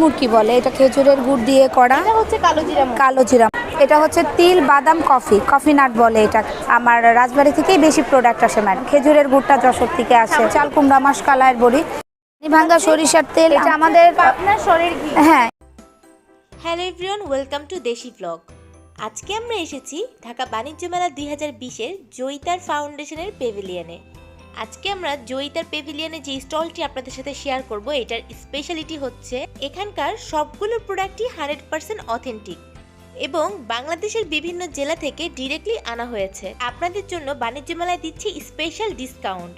মুরকি বলে এটা খেজুরের গুড় দিয়ে করা। এটা হচ্ছে কালো জিরা কালো জিরা। এটা হচ্ছে তিল বাদাম কফি। কফি নাট বলে এটা। আমার রাজবাড়ি থেকেই বেশি প্রোডাক্ট আসে ম্যাডাম খেজুরের গুড়টা যশোর থেকে আসে। চাল কুমড়া মাস কালার বড়ি ভাঙ্গা সরিষার তেল। এটা আমাদের ঘি। হ্যাঁ। Hello everyone welcome to desi blog. আজকে আমরা এসেছি ঢাকা বাণিজ্য মেলা দুই হাজার বিশের জয়িতার ফাউন্ডেশনের পেভিলিয়নে আজকে আমরা জয়িতার পেভিলিয়নে যে স্টলটি আপনাদের সাথে শেয়ার করব এটার স্পেশালিটি হচ্ছে এখানকার সবগুলো প্রোডাক্টই হান্ড্রেড পার্সেন্ট অথেন্টিক এবং বাংলাদেশের বিভিন্ন জেলা থেকে ডিরেক্টলি আনা হয়েছে। আপনাদের জন্য বাণিজ্য মেলায় দিচ্ছি স্পেশাল ডিসকাউন্ট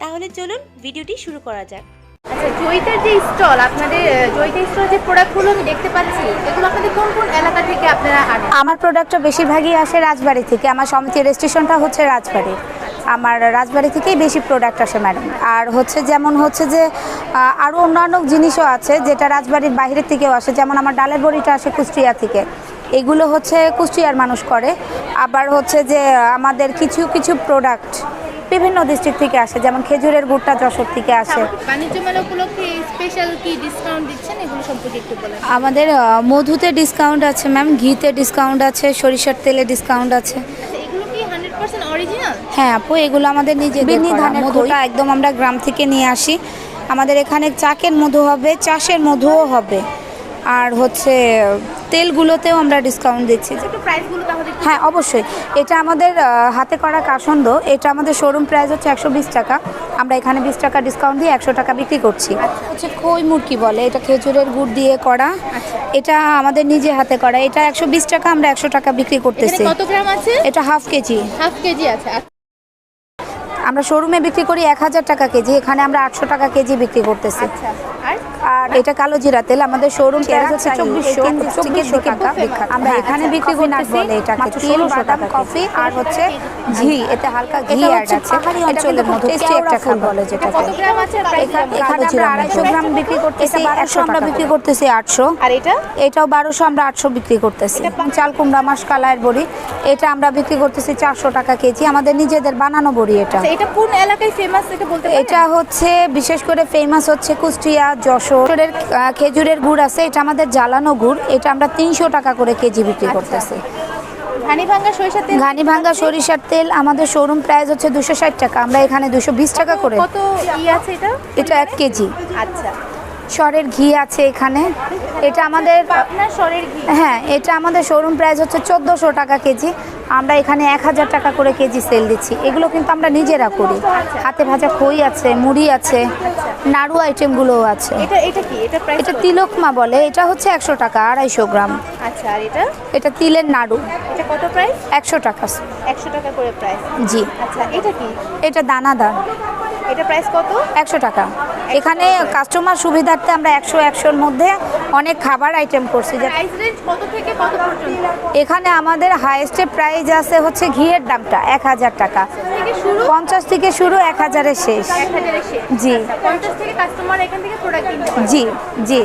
তাহলে চলুন ভিডিওটি শুরু করা যাক। আচ্ছা জয়িতার যে স্টল আপনাদের জয়িতা স্টল যে প্রোডাক্টগুলো আমি দেখতে পাচ্ছি এগুলো আপনাদের কোন কোন এলাকা থেকে আপনারা আনেন? আমার প্রোডাক্টটা বেশিরভাগই আসে রাজবাড়ি থেকে। আমার সমিতি রেজিস্ট্রেশনটা হচ্ছে রাজবাড়ি। আমার রাজবাড়ি থেকেই বেশি প্রোডাক্ট আসে ম্যাডাম আর হচ্ছে যেমন হচ্ছে যে আরও অন্যান্য জিনিসও আছে যেটা রাজবাড়ির বাইরের থেকেও আসে। যেমন আমার ডালের বড়িটা আসে কুষ্টিয়া থেকে। এগুলো হচ্ছে কুষ্টিয়ার মানুষ করে। আবার হচ্ছে যে আমাদের কিছু কিছু প্রোডাক্ট বিভিন্ন ডিস্ট্রিক্ট থেকে আসে। যেমন খেজুরের গুড়টা যশোর থেকে আসে। বাণিজ্য মেলা উপলক্ষে স্পেশাল কি ডিসকাউন্ট দিচ্ছেন? এগুলো সম্পর্কে একটু বলেন। আমাদের মধুতে ডিসকাউন্ট আছে ম্যাম ঘিতে ডিসকাউন্ট আছে সরিষার তেলে ডিসকাউন্ট আছে। আচ্ছা এগুলো কি হান্ড্রেড পার্সেন্ট অরিজিনাল হ্যাঁ আপু এগুলো আমাদের নিজেদের করা। মধুটা একদম আমরা গ্রাম থেকে নিয়ে আসি। আমাদের এখানে চাকের মধু হবে চাষের মধুও হবে। আর হচ্ছে তেলগুলোতেও আমরা ডিসকাউন্ট দিচ্ছি। হ্যাঁ অবশ্যই। এটা আমাদের হাতে করা কাসন্দ। এটা আমাদের শোরুম প্রাইস হচ্ছে একশো বিশ টাকা। আমরা এখানে বিশ টাকা ডিসকাউন্ট দিয়ে একশো টাকা বিক্রি করছি। হচ্ছে খই মুরকি বলে এটা খেজুরের গুড় দিয়ে করা। এটা আমাদের নিজে হাতে করা। এটা একশো বিশ টাকা আমরা একশো টাকা বিক্রি করতেছি। কত গ্রাম আছে? এটা হাফ কেজি। হাফ কেজি আছে। আচ্ছা, আমরা শোরুমে বিক্রি করি এক হাজার টাকা কেজি এখানে আমরা আটশো টাকা কেজি বিক্রি করতেছি। আচ্ছা আর? এটা কালো জিরা তেল আমাদের শোরুম হচ্ছে চব্বিশশো চব্বিশশো টাকা। আমরা এখানে বিক্রি বলে তিল বাদাম কফি আর হচ্ছে ঘি এতে হালকা ঘি অ্যাড আছে। অঞ্চলের মধ্যে টেস্টি একটা ফুল বলে যেটা এখানে আমরা আড়াইশো গ্রাম বিক্রি করতেছি একশো আমরা বিক্রি করতেছি আটশো। আর এটা? এটাও বারোশো আমরা আটশো বিক্রি করতেছি। চাল কুমড়া মাস কালায়ের বড়ি এটা আমরা বিক্রি করতেছি চারশো টাকা কেজি। আমাদের নিজেদের বানানো বড়ি এটা। আচ্ছা, এটা কোন এলাকায় ফেমাস এটা বলতে এটা হচ্ছে বিশেষ করে ফেমাস হচ্ছে কুষ্টিয়া যশোরের খেজুরের গুড় আছে এটা আমাদের জ্বালানো গুড়। এটা আমরা তিনশো টাকা করে কেজি বিক্রি করতেছি। ঘানিভাঙ্গা তেল সরিষার তেল আমাদের শোরুম প্রাইস হচ্ছে দুশো ষাট টাকা। আমরা এখানে দুশো বিশ টাকা করে কত ই আছে এটা? এটা এক কেজি। আচ্ছা। সরের ঘি আছে এখানে। এটা আমাদের হ্যাঁ এটা আমাদের শোরুম প্রাইস হচ্ছে চোদ্দোশো টাকা কেজি। আমরা এখানে এক হাজার টাকা করে কেজি সেল দিচ্ছি। এগুলো কিন্তু আমরা নিজেরা করি। হাতে ভাজা খই আছে মুড়ি আছে নাড়ু আইটেমগুলোও আছে। এটা তিলকমা বলে। এটা হচ্ছে একশো টাকা আড়াইশো গ্রাম। আচ্ছা আর এটা? এটা তিলের নাড়ু। এটা কত প্রাইস একশো টাকা। একশো টাকা করে প্রাইস জি। আচ্ছা এটা কি? এটা দানাদার। এটা প্রাইস কত? একশো টাকা। এখানে কাস্টমার সুবিধার্থে আমরা একশো একশোর মধ্যে অনেক খাবার আইটেম করছি। যে প্রাইস রেঞ্জ কত থেকে কত পর্যন্ত? এখানে আমাদের হাইয়েস্টে প্রাইস আছে হচ্ছে ঘিয়ের দামটা এক হাজার টাকা। পঞ্চাশ থেকে শুরু এক হাজারের শেষ। জি। আচ্ছা, পঞ্চাশ থেকে কাস্টমার এখান থেকে প্রোডাক্ট কিনতে পারে জি জি।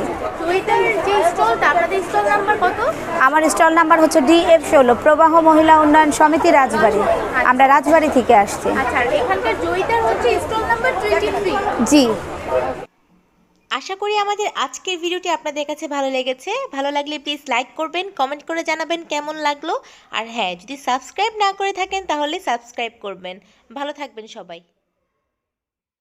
কত? আমার স্টল নাম্বার হচ্ছে ডি এফ ষোলো প্রবাহ মহিলা উন্নয়ন সমিতি রাজবাড়ি। আমরা রাজবাড়ি থেকে আসছি। আচ্ছা এখানকার জয়িতার হচ্ছে স্টল নাম্বার জি। আশা করি আমাদের আজকের ভিডিওটি আপনাদের কাছে ভালো লেগেছে। ভালো লাগলে প্লিজ লাইক করবেন কমেন্ট করে জানাবেন কেমন লাগল। আর হ্যাঁ যদি সাবস্ক্রাইব না করে থাকেন তাহলে সাবস্ক্রাইব করবেন। ভালো থাকবেন সবাই।